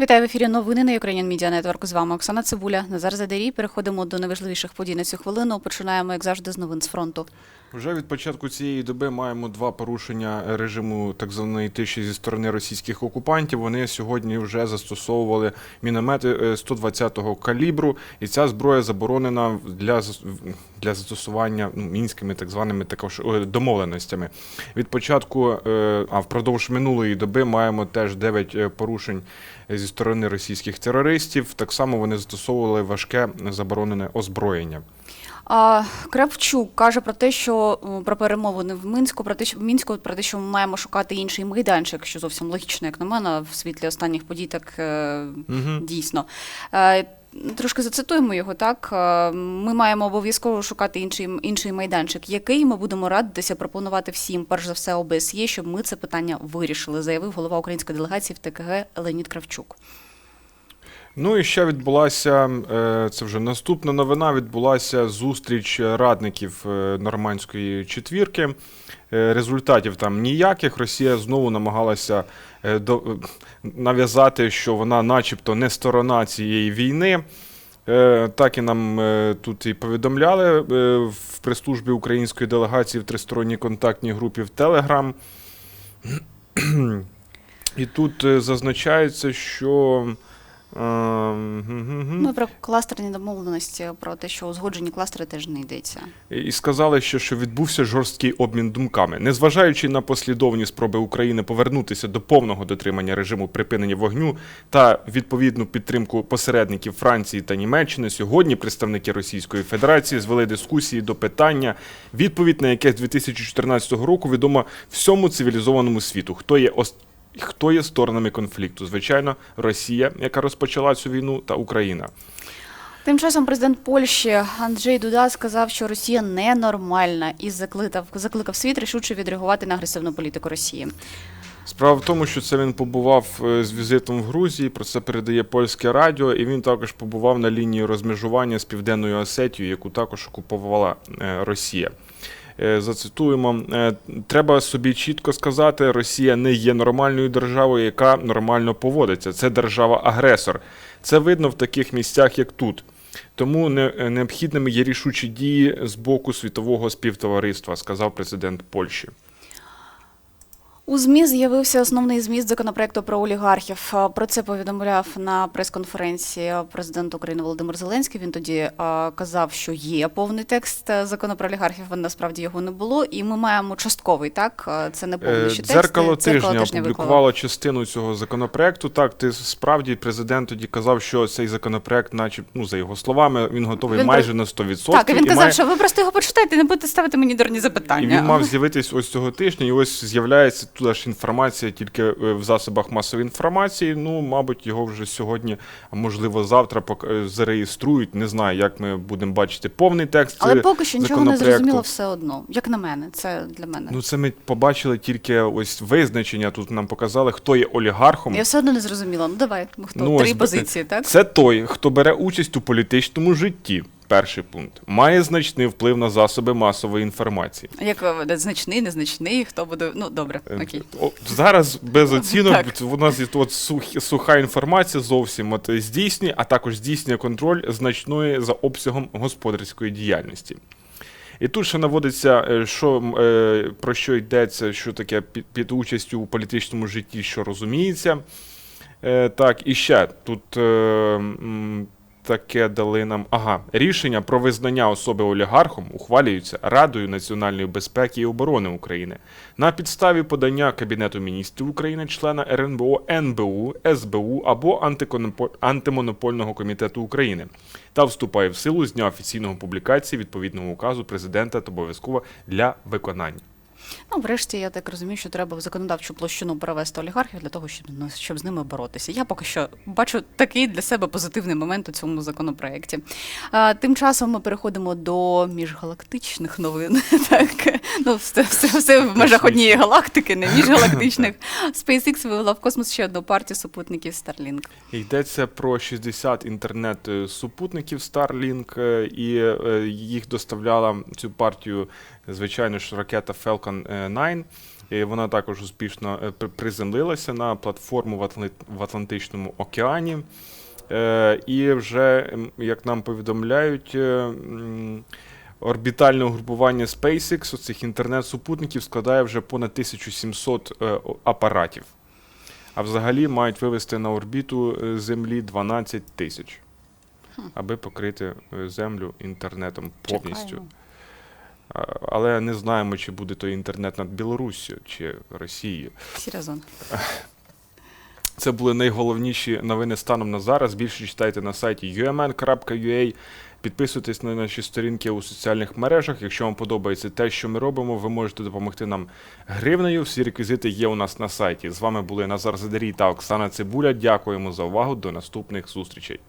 Вітаю в ефірі новини на Ukrainian Media Network. З вами Оксана Цибуля. Назар Задарій. Переходимо до найважливіших подій на цю хвилину. Починаємо, як завжди, з новин з фронту. Вже від початку цієї доби маємо два порушення режиму так званої тиші зі сторони російських окупантів. Вони сьогодні вже застосовували міномети е, 120-го калібру, і ця зброя заборонена для для застосування ну, мінськими так званими також е, домовленостями. Від початку, е, а впродовж минулої доби маємо теж 9 порушень зі сторони російських терористів. Так само вони застосовували важке заборонене озброєння. А Кравчук каже про те, що про перемовини в Мінську, про те, що в мінську, про те, що ми маємо шукати інший майданчик, що зовсім логічно, як на мене, в світлі останніх подій, так угу. Дійсно. Трошки зацитуємо його так. Е, Ми маємо обов'язково шукати інший інший майданчик, який ми будемо радитися пропонувати всім, перш за все, ОБСЄ, щоб ми це питання вирішили, заявив голова української делегації в ТКГ Леонід Кравчук. Ну і ще відбулася е, це вже наступна новина. Відбулася зустріч радників е, нормандської четвірки. Е, Результатів там ніяких. Росія знову намагалася нав'язати, що вона, начебто, не сторона цієї війни. Так і нам тут і повідомляли в прес-службі української делегації в тристоронній контактній групі в Телеграм. І тут зазначається, що. Е. Ну і про кластерні домовленості, про те, що узгоджені кластери теж не йдеться. І сказали, що, що відбувся жорсткий обмін думками. Незважаючи на послідовні спроби України повернутися до повного дотримання режиму припинення вогню та відповідну підтримку посередників Франції та Німеччини, сьогодні представники Російської Федерації звели дискусії до питання, відповідь на яке з 2014 року відомо всьому цивілізованому світу. Хто є Хто є сторонами конфлікту? Звичайно, Росія, яка розпочала цю війну, та Україна. Тим часом президент Польщі Анджей Дуда сказав, що Росія ненормальна і закликав, закликав світ рішуче відреагувати на агресивну політику Росії. Справа в тому, що це він побував е, з візитом в Грузії. Про це передає польське радіо, і він також побував на лінії розмежування з південною Осетією, яку також окупувала е, Росія. Е, Зацитуємо, е, треба собі чітко сказати: Росія не є нормальною державою, яка нормально поводиться. Це держава-агресор. Це видно в таких місцях, як тут. Тому не- е, необхідними є рішучі дії з боку світового співтовариства, сказав президент Польщі. У ЗМІ з'явився основний зміст законопроекту про олігархів. Про це повідомляв на прес-конференції президент України Володимир Зеленський. Він тоді казав, що є повний текст е, закону про олігархів. а Насправді його не було, і ми маємо частковий. Так це не Е, повний ще текст. Дзеркало тижня опублікувало частину цього законопроекту. Так, ти справді президент тоді казав, що цей законопроект, наче ну за його словами, він готовий Він майже на 100%. Так, і він казав, має- що ви просто його почитайте, не будете ставити мені дурні і запитання. він мав з'явитись ось цього тижня, і ось з'являється туди ж інформація тільки е, в засобах масової інформації. Ну, мабуть, його вже сьогодні, а можливо, завтра е, зареєструють. Не знаю, як ми будемо бачити повний текст. Але е, поки що нічого не зрозуміло все одно. Як на мене, це для мене. Ну, це ми побачили тільки ось визначення. Тут нам показали, хто є олігархом. Я все одно не зрозуміла. Ну давай, хто Ну, три ось, позиції, так? Це той, хто бере участь у політичному житті. Перший пункт має значний вплив на засоби масової інформації. Як значний, незначний, хто буде. Ну добре, Е, окей. О, зараз без оцінок Так. у нас є от сух- суха інформація зовсім от здійснює, а також здійснює контроль значної за обсягом господарської діяльності. І тут ще наводиться, е, що, е, про що йдеться, що таке під, участю у політичному житті, що розуміється. Е, Так, і ще тут е, таке дали нам. Ага, рішення про визнання особи олігархом ухвалюються Радою національної безпеки і оборони України на підставі подання Кабінету міністрів України, члена РНБО, НБУ, СБУ або Антимонопольного комітету України та вступає в силу з дня офіційного публікації відповідного указу президента та обов'язково для виконання. Ну, врешті, я так розумію, що треба в законодавчу площину перевести олігархів для того, щоб, щоб з ними боротися. Я поки що бачу такий для себе позитивний момент у цьому законопроекті. А, тим часом ми переходимо до міжгалактичних новин. Так, ну, все, все, все в межах однієї галактики, не міжгалактичних. SpaceX вивела в космос ще одну партію супутників Starlink. Йдеться про 60 інтернет-супутників Starlink, е, і е, їх доставляла цю партію, звичайно ж, ракета Falcon 9. І вона також успішно е, приземлилася на платформу в, Атлантичному океані. Е, І вже, як нам повідомляють, е, орбітальне угрупування SpaceX, оцих інтернет-супутників, складає вже понад 1700 е, апаратів. А взагалі мають вивести на орбіту е, Землі 12 тисяч, аби покрити е, Землю інтернетом повністю. Чекаємо. Але не знаємо, чи буде той інтернет над Білоруссю чи Росією. Сірязон. Це були найголовніші новини станом на зараз. Більше читайте на сайті umn.ua. Підписуйтесь на наші сторінки у соціальних мережах. Якщо вам подобається те, що ми робимо, ви можете допомогти нам гривнею. Всі реквізити є у нас на сайті. З вами були Назар Задарій та Оксана Цибуля. Дякуємо за увагу. До наступних зустрічей.